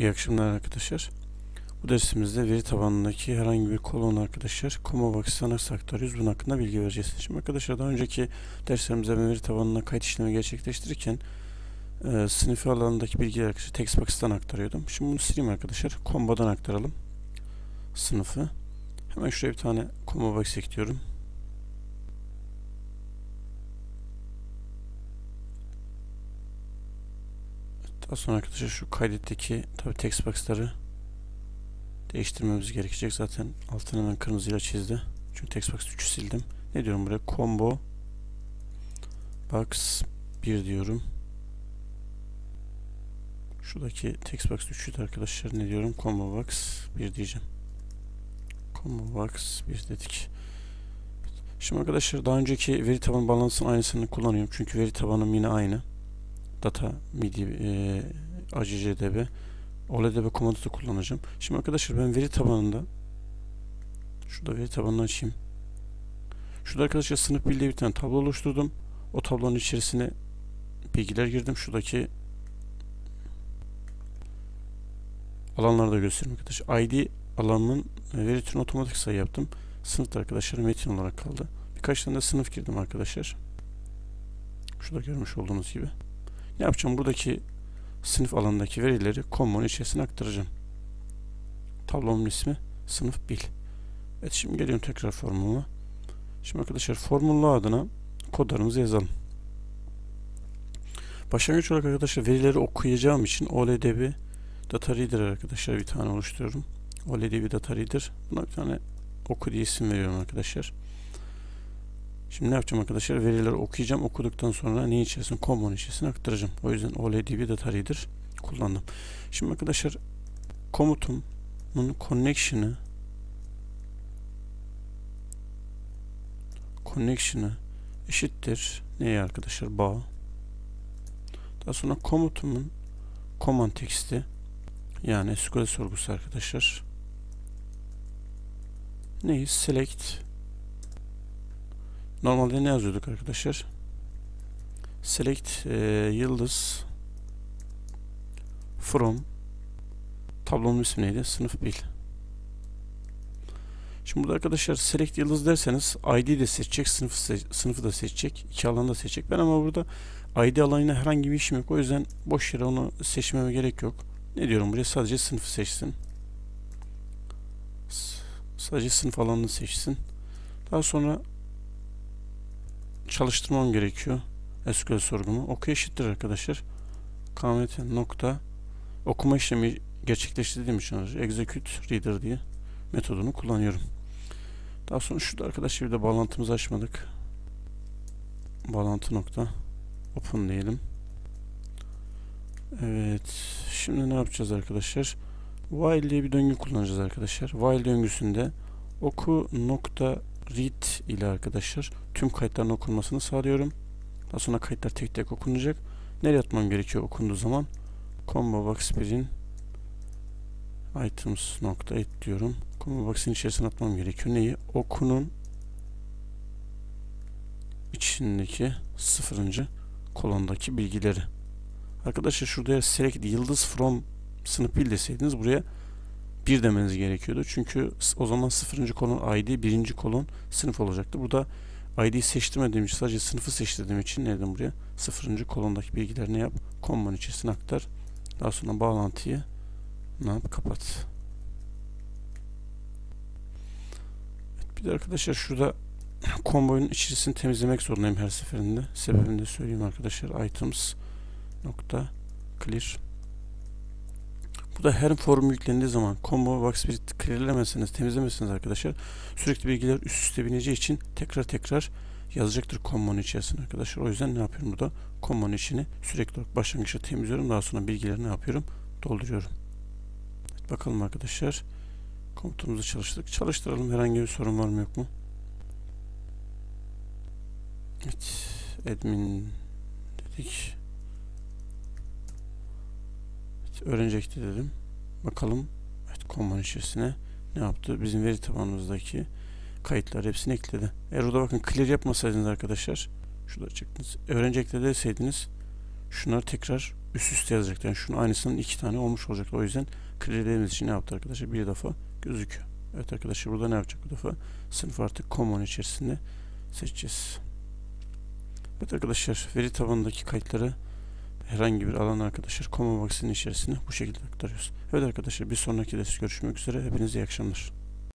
İyi akşamlar arkadaşlar. Bu dersimizde veri tabanındaki herhangi bir kolon arkadaşlar ComoBox'tan nasıl aktarıyoruz bunun hakkında bilgi vereceğiz. Şimdi arkadaşlar daha önceki derslerimizde veri tabanına kayıt işlemi gerçekleştirirken e, sınıf alanındaki bilgileri arkadaşlar TextBox'tan aktarıyordum. Şimdi bunu sileyim arkadaşlar. Combo'dan aktaralım sınıfı. Hemen şuraya bir tane ComoBox ekliyorum. Daha sonra arkadaşlar şu kaydetteki tabi text box'ları değiştirmemiz gerekecek. Zaten altını hemen kırmızıyla çizdi. Çünkü text box 3'ü sildim. Ne diyorum buraya? Combo box 1 diyorum. Şuradaki text box 3'ü de arkadaşlar ne diyorum? Combo box 1 diyeceğim. Combo box 1 dedik. Şimdi arkadaşlar daha önceki veri tabanı bağlantısının aynısını kullanıyorum. Çünkü veri tabanım yine aynı data midi e, ACCDB komutu da kullanacağım. Şimdi arkadaşlar ben veri tabanında şurada veri tabanını açayım. Şurada arkadaşlar sınıf bildiği bir tane tablo oluşturdum. O tablonun içerisine bilgiler girdim. Şuradaki alanları da göstereyim arkadaşlar. ID alanının veri türünü otomatik sayı yaptım. Sınıfta arkadaşlar metin olarak kaldı. Birkaç tane de sınıf girdim arkadaşlar. Şurada görmüş olduğunuz gibi. Ne yapacağım? Buradaki sınıf alanındaki verileri common içerisine aktaracağım. Tablonun ismi sınıf bil. Evet şimdi geliyorum tekrar formula. Şimdi arkadaşlar formula adına kodlarımızı yazalım. Başlangıç olarak arkadaşlar verileri okuyacağım için OLDB data reader arkadaşlar bir tane oluşturuyorum. OLDB data reader. Buna bir tane oku diye isim veriyorum arkadaşlar. Şimdi ne yapacağım arkadaşlar? Verileri okuyacağım. Okuduktan sonra ne içerisine? Common içerisine aktaracağım. O yüzden OLDB data reader kullandım. Şimdi arkadaşlar komutumun connection'ı connection'ı eşittir neye arkadaşlar? Bağ. Daha sonra komutumun command text'i yani SQL sorgusu arkadaşlar. Neyi? Select Normalde ne yazıyorduk arkadaşlar? Select e, yıldız from tablonun ismi neydi? Sınıf bil. Şimdi burada arkadaşlar select yıldız derseniz ID de seçecek, sınıf sınıfı da seçecek, iki alanı da seçecek. Ben ama burada ID alanına herhangi bir işim yok. O yüzden boş yere onu seçmeme gerek yok. Ne diyorum buraya? Sadece sınıfı seçsin. Sadece sınıf alanını seçsin. Daha sonra çalıştırmam gerekiyor. SQL sorgumu. Oku eşittir arkadaşlar. kmt nokta okuma işlemi gerçekleştirdiğim için execute reader diye metodunu kullanıyorum. Daha sonra şurada arkadaşlar bir de bağlantımızı açmadık. Bağlantı nokta open diyelim. Evet. Şimdi ne yapacağız arkadaşlar? While diye bir döngü kullanacağız arkadaşlar. While döngüsünde oku nokta read ile arkadaşlar tüm kayıtların okunmasını sağlıyorum. Daha sonra kayıtlar tek tek okunacak. Nereye atmam gerekiyor okunduğu zaman? Combo box 1'in items nokta et diyorum. Combo box'in içerisine atmam gerekiyor. Neyi? Okunun içindeki sıfırıncı kolondaki bilgileri. Arkadaşlar şurada select yıldız from sınıf bil deseydiniz buraya 1 demeniz gerekiyordu. Çünkü o zaman sıfırıncı kolon ID, birinci kolon sınıf olacaktı. Burada ID'yi seçtirmediğim için sadece sınıfı seçtirdiğim için ne dedim buraya? Sıfırıncı kolondaki bilgilerini yap. Common içerisine aktar. Daha sonra bağlantıyı ne yap? Kapat. Evet, bir de arkadaşlar şurada komboyun içerisini temizlemek zorundayım her seferinde. Sebebini de söyleyeyim arkadaşlar. Items nokta clear bu da her form yüklendiği zaman combo box bir clearlemezseniz, temizlemezseniz arkadaşlar sürekli bilgiler üst üste bineceği için tekrar tekrar yazacaktır combonun içerisine arkadaşlar. O yüzden ne yapıyorum burada? Combonun içini sürekli olarak başlangıçta temizliyorum. Daha sonra bilgileri ne yapıyorum? Dolduruyorum. Evet, bakalım arkadaşlar. Komutumuzu çalıştık. Çalıştıralım. Herhangi bir sorun var mı yok mu? Evet. Admin dedik. Öğrenecekti dedim. Bakalım evet common içerisine ne yaptı? Bizim veri tabanımızdaki kayıtlar hepsini ekledi. Eğer orada bakın clear yapmasaydınız arkadaşlar şurada çıktınız. Öğrenecekti deseydiniz şunları tekrar üst üste yazacaktı. Yani şunun aynısının iki tane olmuş olacaktı. O yüzden clearlediğimiz için ne yaptı arkadaşlar? Bir defa gözüküyor. Evet arkadaşlar burada ne yapacak bu defa? Sınıf artık common içerisinde seçeceğiz. Evet arkadaşlar veri tabanındaki kayıtları herhangi bir alan arkadaşlar Common Box'ın içerisine bu şekilde aktarıyoruz. Evet arkadaşlar bir sonraki ders görüşmek üzere. Hepinize iyi akşamlar.